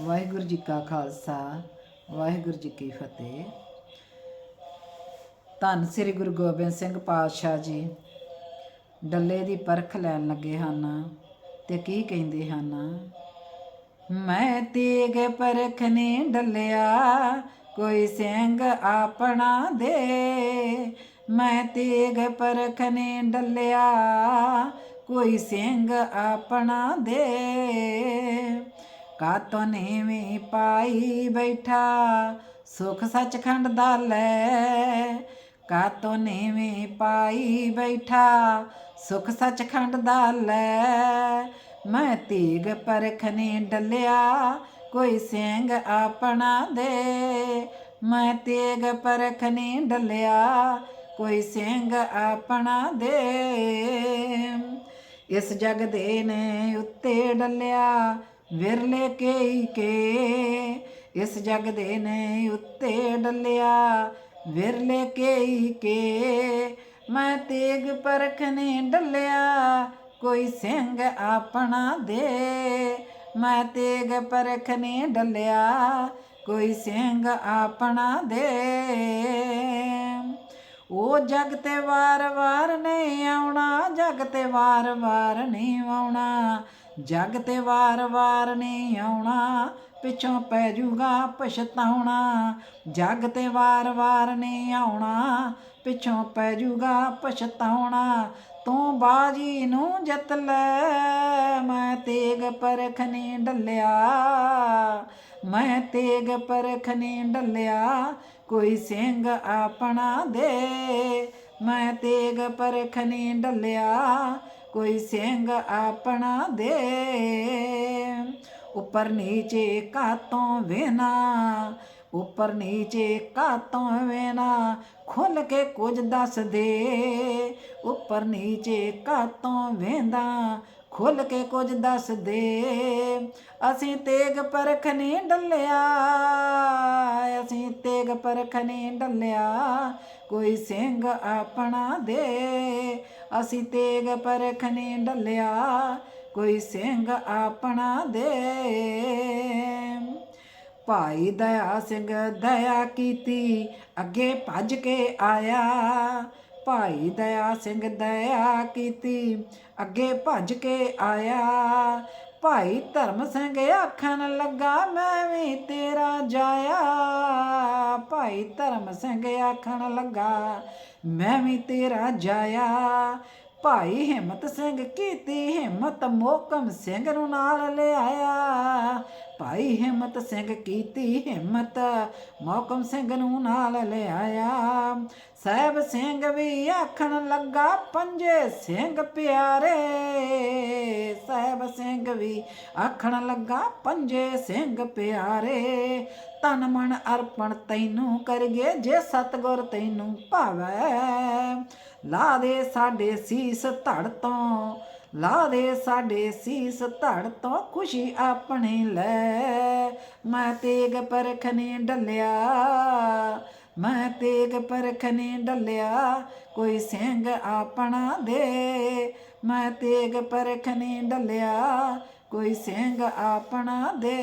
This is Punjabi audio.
ਵਾਹਿਗੁਰੂ ਜੀ ਕਾ ਖਾਲਸਾ, ਵਾਹਿਗੁਰੂ ਜੀ ਕੀ ਫਤਿਹ। ਧੰਨ ਸ੍ਰੀ ਗੁਰੂ ਗੋਬਿੰਦ ਸਿੰਘ ਪਾਤਸ਼ਾਹ ਜੀ, ਡੱਲੇ ਦੀ ਪਰਖ ਲੈਣ ਲੱਗੇ ਹਨ ਤੇ ਕੀ ਕਹਿੰਦੇ ਹਨ? ਮੈਂ ਤੀਗ ਪਰਖ ਨੇ ਡੱਲਿਆ, ਕੋਈ ਸਿੰਘ ਆਪਣਾ ਦੇ। ਮੈਂ ਤੀਗ ਪਰਖ ਨੇ ਡੱਲਿਆ, ਕੋਈ ਸਿੰਘ ਆਪਣਾ ਦੇ। ਕਾਤੋਂ ਨੀਵੀਂ ਪਾਈ ਬੈਠਾ, ਸੁਖ ਸੱਚਖੰਡ ਦਾ ਲੈ। ਕਾਤੋਂ ਨੀਵੀਂ ਪਾਈ ਬੈਠਾ, ਸੁਖ ਸੱਚਖੰਡ ਦਾ ਲੈ। ਮੈਂ ਤੀਗ ਪਰਖਨੇ ਡੱਲਿਆ, ਕੋਈ ਸਿੰਘ ਆਪਣਾ ਦੇ। ਮੈਂ ਤੀਗ ਪਰਖਨੇ ਡੱਲਿਆ, ਕੋਈ ਸਿੰਘ ਆਪਣਾ ਦੇ। ਇਸ ਜਗ ਦੇ ਨੇ ਉੱਤੇ ਡੱਲਿਆ ਵਿਰਲੇ ਕੇਈ ਕੇ, ਇਸ ਜਗ ਦੇ ਨੇ ਉੱਤੇ ਡੱਲਿਆ। ਵਿਰਲੇ ਕੇਈ ਕੇ, ਮੈਂ ਤੇਗ ਪਰਖ ਪਰਖਨੇ ਡੱਲਿਆ। ਕੋਈ ਸਿੰਘ ਆਪਣਾ ਦੇ, ਮੈਂ ਤੇਗ ਪਰਖ ਪਰਖਨੇ ਡੱਲਿਆ। ਕੋਈ ਸਿੰਘ ਆਪਣਾ ਦੇ। ਉਹ ਜਗ ਤੇ ਵਾਰ-ਵਾਰ ਨਹੀਂ ਆਉਣਾ, ਜਗ ਤੇ ਵਾਰ-ਵਾਰ ਨਹੀਂ ਆਉਣਾ। ਜੱਗ ਤੇ ਵਾਰ-ਵਾਰ ਨਹੀਂ ਆਉਣਾ, ਪਿੱਛੋਂ ਪੈ ਜੂਗਾ ਪਛਤਾਉਣਾ। ਜੱਗ ਤੇ ਵਾਰ-ਵਾਰ ਨਹੀਂ ਆਉਣਾ, ਪਿੱਛੋਂ ਪੈ ਜੂਗਾ ਪਛਤਾਉਣਾ। ਤੂੰ ਬਾਜੀ ਨੂੰ ਜਤ ਲੈ, ਮੈਂ ਤੇਗ ਪਰਖ ਪਰਖਨੇ ਡੱਲਿਆ। ਮੈਂ ਤੇਗ ਪਰਖ ਪਰਖਨੇ ਡੱਲਿਆ, ਕੋਈ ਸਿੰਘ ਆਪਣਾ ਦੇ। ਮੈਂ ਤੇਗ ਪਰਖ ਪਰਖਨੇ ਡੱਲਿਆ ਕੋਈ ਸਿੰਘ ਆਪਣਾ ਦੇ। ਉੱਪਰ ਨੀਚੇ ਕਾਤੋਂ ਵੇਨਾ, ਉੱਪਰ ਨੀਚੇ ਕਾਤੋਂ ਵੇਨਾ ਖੁੱਲ ਕੇ ਕੁਝ ਦੱਸ ਦੇ। ਉੱਪਰ ਨੀਚੇ ਕਾਤੋਂ ਵੇਂਦਾ ਖੁੱਲ ਕੇ ਕੁਝ ਦੱਸ ਦੇ। ਅਸੀਂ ਤੇਗ ਪਰਖ ਨਹੀਂ ਡੱਲਿਆ, ਅਸੀਂ ਤੇਗ ਪਰਖ ਨਹੀਂ ਡੱਲਿਆ, ਕੋਈ ਸਿੰਘ ਆਪਣਾ ਦੇ। ਅਸੀਂ ਤੇਗ ਪਰਖਨੇ ਡੱਲਿਆ, ਕੋਈ ਸਿੰਘ ਆਪਣਾ ਦੇ। ਭਾਈ ਦਇਆ ਸਿੰਘ ਦਇਆ ਕੀਤੀ, ਅੱਗੇ ਭੱਜ ਕੇ ਆਇਆ। ਭਾਈ ਦਇਆ ਸਿੰਘ ਦਇਆ ਕੀਤੀ, ਅੱਗੇ ਭੱਜ ਕੇ ਆਇਆ। ਭਾਈ ਧਰਮ ਸਿੰਘ ਆਖਣ ਲੱਗਾ, ਮੈਂ ਵੀ ਤੇਰਾ ਜਾਇਆ। ਭਾਈ ਧਰਮ ਸਿੰਘ ਆਖਣ ਲੱਗਾ ਮੈਂ ਵੀ ਤੇਰਾ ਜਾਇਆ। ਭਾਈ ਹਿੰਮਤ ਸਿੰਘ ਕੀਤੀ ਹਿੰਮਤ ਮੋਕਮ ਸਿੰਘ ਨੂੰ ਨਾਲ ਲਿਆਇਆ। ਭਾਈ ਹਿੰਮਤ ਸਿੰਘ ਕੀਤੀ ਹਿੰਮਤ, ਮੋਕਮ ਸਿੰਘ ਨੂੰ ਨਾਲ ਲਿਆਇਆ। ਸਾਹਿਬ ਸਿੰਘ ਵੀ ਆਖਣ ਲੱਗਾ, ਪੰਜੇ ਸਿੰਘ ਪਿਆਰੇ। ਸਾਹਿਬ ਸਿੰਘ ਵੀ ਆਖਣ ਲੱਗਾ, ਪੰਜੇ ਸਿੰਘ ਪਿਆਰੇ। ਤਨ ਮਨ ਅਰਪਣ ਤੈਨੂੰ ਕਰਗੇ ਜੇ ਸਤਗੁਰ ਤੈਨੂੰ ਭਾਵੈ। ਲਾ ਦੇ ਸਾਡੇ ਸੀਸ ਧੜ ਤੋਂ ਲਾ ਦੇ ਸਾਡੇ ਸੀਸ ਧੜ ਤੋਂ ਖੁਸ਼ੀ ਆਪਣੇ ਲੈ। ਮੈਂ ਤੇਗ ਪਰਖਨੇ ਡੱਲਿਆ, ਮੈਂ ਤੇਗ ਪਰਖਨੇ ਡੱਲਿਆ, ਕੋਈ ਸਿੰਘ ਆਪਣਾ ਦੇ। ਮੈਂ ਤੇਗ ਪਰਖਨੇ ਡੱਲਿਆ, ਕੋਈ ਸਿੰਘ ਆਪਣਾ ਦੇ।